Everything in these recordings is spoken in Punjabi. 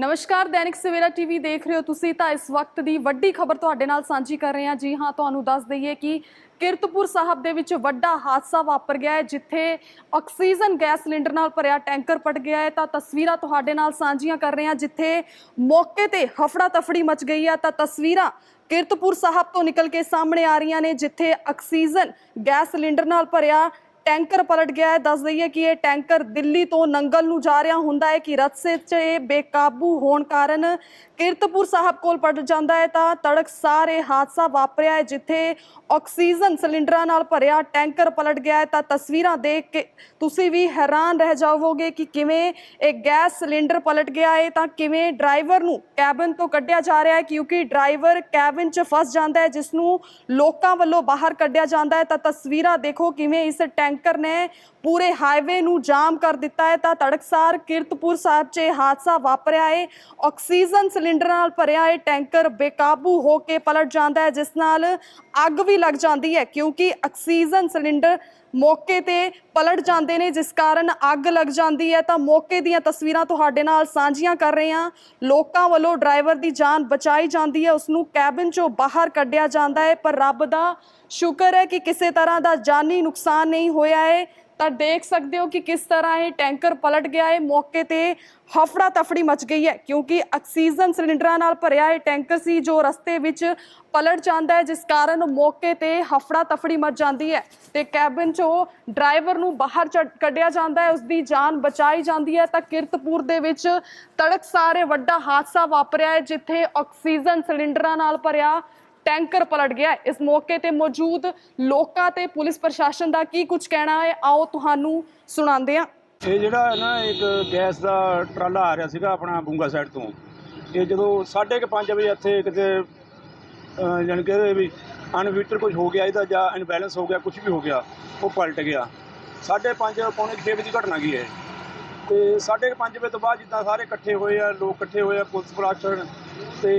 ਨਮਸਕਾਰ, ਦੈਨਿਕ ਸਵੇਰਾ ਟੀਵੀ ਦੇਖ ਰਹੇ ਹੋ ਤੁਸੀਂ ਤਾਂ ਇਸ ਵਕਤ ਦੀ ਵੱਡੀ ਖਬਰ ਤੁਹਾਡੇ ਨਾਲ ਸਾਂਝੀ ਕਰ ਰਹੇ ਹਾਂ। ਜੀ ਹਾਂ, ਤੁਹਾਨੂੰ ਦੱਸ ਦਈਏ ਕਿ ਕਿਰਤਪੁਰ ਸਾਹਿਬ ਦੇ ਵਿੱਚ ਵੱਡਾ ਹਾਦਸਾ ਵਾਪਰ ਗਿਆ ਹੈ, ਜਿੱਥੇ ਆਕਸੀਜਨ ਗੈਸ ਸਿਲੰਡਰ ਨਾਲ ਭਰਿਆ ਟੈਂਕਰ ਪਟ ਗਿਆ ਹੈ। ਤਾਂ ਤਸਵੀਰਾਂ ਤੁਹਾਡੇ ਨਾਲ ਸਾਂਝੀਆਂ ਕਰ ਰਹੇ ਹਾਂ, ਜਿੱਥੇ ਮੌਕੇ ਤੇ ਹਫੜਾ ਤਫੜੀ ਮਚ ਗਈ ਹੈ। ਤਾਂ ਤਸਵੀਰਾਂ ਕਿਰਤਪੁਰ ਸਾਹਿਬ ਤੋਂ ਨਿਕਲ ਕੇ ਸਾਹਮਣੇ ਆ ਰਹੀਆਂ ਨੇ, ਜਿੱਥੇ ਆਕਸੀਜਨ ਗੈਸ ਸਿਲੰਡਰ ਨਾਲ ਭਰਿਆ ਟੈਂਕਰ ਪਲਟ ਗਿਆ ਹੈ। ਦੱਸ ਦਈਏ ਕਿ ਇਹ ਟੈਂਕਰ ਦਿੱਲੀ ਤੋਂ ਨੰਗਲ ਨੂੰ ਜਾ ਰਿਹਾ ਹੁੰਦਾ ਹੈ ਕਿ ਰਸਤੇ 'ਚ ਇਹ ਬੇਕਾਬੂ ਹੋਣ ਕਾਰਨ ਕੀਰਤਪੁਰ ਸਾਹਿਬ ਕੋਲ ਪਲਟ ਜਾਂਦਾ ਹੈ। ਤਾਂ ਤੜਕ ਸਾਰੇ ਹਾਦਸਾ ਵਾਪਰਿਆ ਹੈ ਜਿੱਥੇ ਆਕਸੀਜਨ ਸਿਲੰਡਰਾਂ ਨਾਲ ਭਰਿਆ ਟੈਂਕਰ ਪਲਟ ਗਿਆ ਹੈ। ਤਾਂ ਤਸਵੀਰਾਂ ਦੇਖ ਕੇ ਤੁਸੀਂ ਵੀ ਹੈਰਾਨ ਰਹਿ ਜਾਵੋਗੇ ਕਿ ਕਿਵੇਂ ਇਹ ਗੈਸ ਸਿਲੰਡਰ ਪਲਟ ਗਿਆ ਹੈ। ਤਾਂ ਕਿਵੇਂ ਡਰਾਈਵਰ ਨੂੰ ਕੈਬਨ ਤੋਂ ਕੱਢਿਆ ਜਾ ਰਿਹਾ ਹੈ ਕਿਉਂਕਿ ਡਰਾਈਵਰ ਕੈਬਨ 'ਚ ਫਸ ਜਾਂਦਾ ਹੈ, ਜਿਸ ਨੂੰ ਲੋਕਾਂ ਵੱਲੋਂ ਬਾਹਰ ਕੱਢਿਆ ਜਾਂਦਾ ਹੈ। ਤਾਂ ਤਸਵੀਰਾਂ ਦੇਖੋ ਕਿਵੇਂ ਇਸ ਟੈਂਕਰ ਨੇ ਪੂਰੇ ਹਾਈਵੇ ਨੂੰ ਜਾਮ ਕਰ ਦਿੱਤਾ ਹੈ। ਤਾਂ ਤੜਕਸਾਰ ਕਿਰਤਪੁਰ ਸਾਹਿਬ 'ਚ ਇਹ ਹਾਦਸਾ ਵਾਪਰਿਆ ਹੈ। ਆਕਸੀਜਨ ਸਿਲੰਡਰ ਨਾਲ ਭਰਿਆ ਇਹ ਟੈਂਕਰ ਬੇਕਾਬੂ ਹੋ ਕੇ ਪਲਟ ਜਾਂਦਾ ਹੈ, ਜਿਸ ਨਾਲ ਅੱਗ ਵੀ ਲੱਗ ਜਾਂਦੀ ਹੈ, ਕਿਉਂਕਿ ਆਕਸੀਜਨ ਸਿਲੰਡਰ ਮੌਕੇ ਤੇ ਪਲਟ ਜਾਂਦੇ ਨੇ, ਜਿਸ ਕਾਰਨ ਅੱਗ ਲੱਗ ਜਾਂਦੀ ਹੈ। ਤਾਂ ਮੌਕੇ ਦੀਆਂ ਤਸਵੀਰਾਂ ਤੁਹਾਡੇ ਨਾਲ ਸਾਂਝੀਆਂ ਕਰ ਰਹੇ ਹਾਂ। ਲੋਕਾਂ ਵੱਲੋਂ ਡਰਾਈਵਰ ਦੀ ਜਾਨ ਬਚਾਈ ਜਾਂਦੀ ਹੈ, ਉਸ ਨੂੰ ਕੈਬਨ ਚੋਂ ਬਾਹਰ ਕੱਢਿਆ ਜਾਂਦਾ ਹੈ। ਪਰ ਰੱਬ ਦਾ ਸ਼ੁਕਰ ਹੈ ਕਿ ਕਿਸੇ ਤਰ੍ਹਾਂ ਦਾ ਜਾਨੀ ਨੁਕਸਾਨ ਨਹੀਂ ਹੋਇਆ ਹੈ, ਤਾਂ ਦੇਖ ਸਕਦੇ ਹੋ ਕਿ ਕਿਸ ਤਰ੍ਹਾਂ ਇਹ ਟੈਂਕਰ ਪਲਟ ਗਿਆ ਹੈ। ਮੌਕੇ ਤੇ ਹਫੜਾ ਤਫੜੀ ਮਚ ਗਈ ਹੈ, ਕਿਉਂਕਿ ਆਕਸੀਜਨ ਸਿਲੰਡਰਾਂ ਨਾਲ ਭਰਿਆ ਇਹ ਟੈਂਕਰ ਸੀ ਜੋ ਰਸਤੇ ਵਿੱਚ ਪਲਟ ਜਾਂਦਾ ਹੈ, ਜਿਸ ਕਾਰਨ ਮੌਕੇ ਤੇ ਹਫੜਾ ਤਫੜੀ ਮਚ ਜਾਂਦੀ ਹੈ ਤੇ ਕੈਬਨ ਚੋਂ ਡਰਾਈਵਰ ਨੂੰ ਬਾਹਰ ਚੱ- ਕੱਢਿਆ ਜਾਂਦਾ ਹੈ, ਉਸ ਦੀ ਜਾਨ ਬਚਾਈ ਜਾਂਦੀ ਹੈ। ਤਾਂ ਕਿਰਤਪੁਰ ਦੇ ਵਿੱਚ ਤੜਕ ਸਾਰੇ ਵੱਡਾ ਹਾਦਸਾ ਵਾਪਰਿਆ ਹੈ, ਜਿੱਥੇ ਆਕਸੀਜਨ ਸਿਲੰਡਰਾਂ ਨਾਲ ਭਰਿਆ ਟੈਂਕਰ ਪਲਟ ਗਿਆ ਇਸ ਮੌਕੇ ਤੇ ਮੌਜੂਦ ਲੋਕਾਂ ਤੇ ਪੁਲਿਸ ਪ੍ਰਸ਼ਾਸਨ ਦਾ ਕੀ ਕੁਝ ਕਹਿਣਾ ਹੈ ਆਓ ਤੁਹਾਨੂੰ ਸੁਣਾਉਂਦੇ ਹਾਂ। ਇਹ ਜਿਹੜਾ ਹੈ ਨਾ ਇੱਕ ਗੈਸ ਦਾ ਟਰਾਲਾ ਆ ਰਿਹਾ ਸੀਗਾ ਆਪਣਾ ਬੁੰਗਾ ਸਾਈਡ ਤੋਂ। ਇਹ ਜਦੋਂ 5:30 ਵਜੇ ਇੱਥੇ ਕਿਤੇ ਅਹ, ਜਾਣੀ ਕਿ ਵੀ ਅਨਵੀਟਰ ਕੁਝ ਹੋ ਗਿਆ ਇਹਦਾ ਜਾਂ ਇਨਬੈਲੈਂਸ ਹੋ ਗਿਆ ਕੁਝ ਵੀ ਹੋ ਗਿਆ ਉਹ ਪਲਟ ਗਿਆ। 5:30 ਪੌਣੇ 6 ਵਜੇ ਦੀ ਘਟਨਾ ਕੀ ਹੈ? ਤੇ 5:30 ਵਜੇ ਤੋਂ ਬਾਅਦ ਜਿੱਦਾਂ ਸਾਰੇ ਇਕੱਠੇ ਹੋਏ ਆ ਲੋਕ ਇਕੱਠੇ ਹੋਏ ਆ ਪੁਲਿਸ ਪ੍ਰਸ਼ਾਸਨ ਤੇ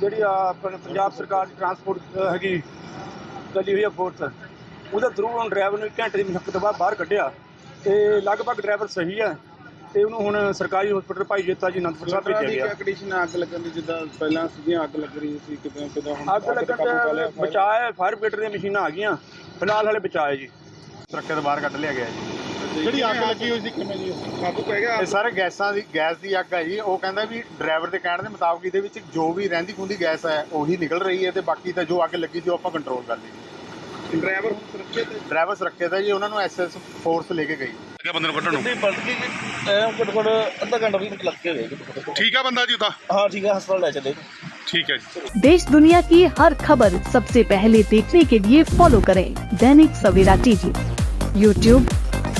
ਜਿਹੜੀ ਆ ਆਪਣੀ ਪੰਜਾਬ ਸਰਕਾਰ ਦੀ ਟਰਾਂਸਪੋਰਟ ਹੈਗੀ ਚੱਲੀ ਹੋਈ ਆ ਫੋਰਸ ਉਹਦੇ ਥਰੂ ਹੁਣ ਡਰਾਈਵਰ ਨੂੰ ਇੱਕ ਘੰਟੇ ਦੀ ਮੁਸ਼ੱਕਤ ਤੋਂ ਬਾਅਦ ਬਾਹਰ ਕੱਢਿਆ ਤੇ ਲਗਭਗ ਡਰਾਈਵਰ ਸਹੀ ਹੈ ਤੇ ਉਹਨੂੰ ਹੁਣ ਸਰਕਾਰੀ ਹਸਪੀਟਲ ਭਾਈ ਜੇਤਾ ਜੀ ਅਨੰਦਪੁਰ ਸਾਹਿਬ ਭੇਜਿਆ ਦੀ ਗਿਆ। ਕੰਡੀਸ਼ਨ ਅੱਗ ਲੱਗਣ ਦੀ ਜਿੱਦਾਂ ਪਹਿਲਾਂ ਸਿੱਧੀਆਂ ਅੱਗ ਲੱਗ ਰਹੀ ਸੀ ਕਿਤੇ ਕਿਤੇ ਹੁਣ ਅੱਗ ਲੱਗਣ ਤੇ ਬਚਾਅ ਫਾਇਰ ਬ੍ਰਿਗੇਡ ਦੀਆਂ ਮਸ਼ੀਨਾਂ ਆ ਗਈਆਂ। ਫਿਲਹਾਲ ਹਲੇ ਬਚਾਅ ਹੈ ਜੀ। ਟਰੱਕੇ ਤੋਂ ਬਾਹਰ ਕੱਢ ਲਿਆ ਗਿਆ ਜੀ। ਜਿਹੜੀ ਅੱਗ ਲੱਗੀ ਹੋਈ ਸੀ ਕਿਵੇਂ ਜੀ ਕਾਬੂ ਪੈ ਗਿਆ ਇਹ ਸਾਰੇ ਗੈਸਾਂ ਦੀ ਗੈਸ ਦੀ ਅੱਗ ਹੈ ਜੀ ਉਹ ਕਹਿੰਦਾ ਵੀ ਡਰਾਈਵਰ ਦੇ ਕਹਿਣ ਦੇ ਮੁਤਾਬਕ ਇਹਦੇ ਵਿੱਚ ਜੋ ਵੀ ਰਹਿੰਦੀ ਖੁੰਦੀ ਗੈਸ ਹੈ ਉਹੀ ਨਿਕਲ ਰਹੀ ਹੈ ਤੇ ਬਾਕੀ ਤਾਂ ਜੋ ਅੱਗ ਲੱਗੀ ਸੀ ਉਹ ਆਪਾਂ ਕੰਟਰੋਲ ਕਰ ਲਈ ਡਰਾਈਵਰ ਹੁਣ ਸੁਰੱਖਿਅਤ ਹੈ ਡਰਾਈਵਰ ਸੁਰੱਖਿਅਤ ਹੈ ਜੀ ਉਹਨਾਂ ਨੂੰ ਐਸਐਸ ਫੋਰਸ ਲੈ ਕੇ ਗਈ ਕਿਆ ਬੰਦੇ ਨੂੰ ਕੱਢਣ ਨੂੰ ਗੱਡੀ ਪਲਟ ਗਈ ਐ ਘੱਟੋ ਘੱਟ ਅੱਧਾ ਘੰਟਾ ਵੀ ਲੱਗ ਕੇ ਹੋਏਗਾ ਠੀਕ ਆ ਬੰਦਾ ਜੀ ਉਹਦਾ ਹਾਂ ਠੀਕ ਹੈ ਹਸਪਤਾਲ ਲੈ ਚੱਲੇ ਠੀਕ ਹੈ ਜੀ देश दुनिया की हर खबर सबसे पहले देखने के लिए फॉलो करें दैनिक सवेरा टीवी यूट्यूब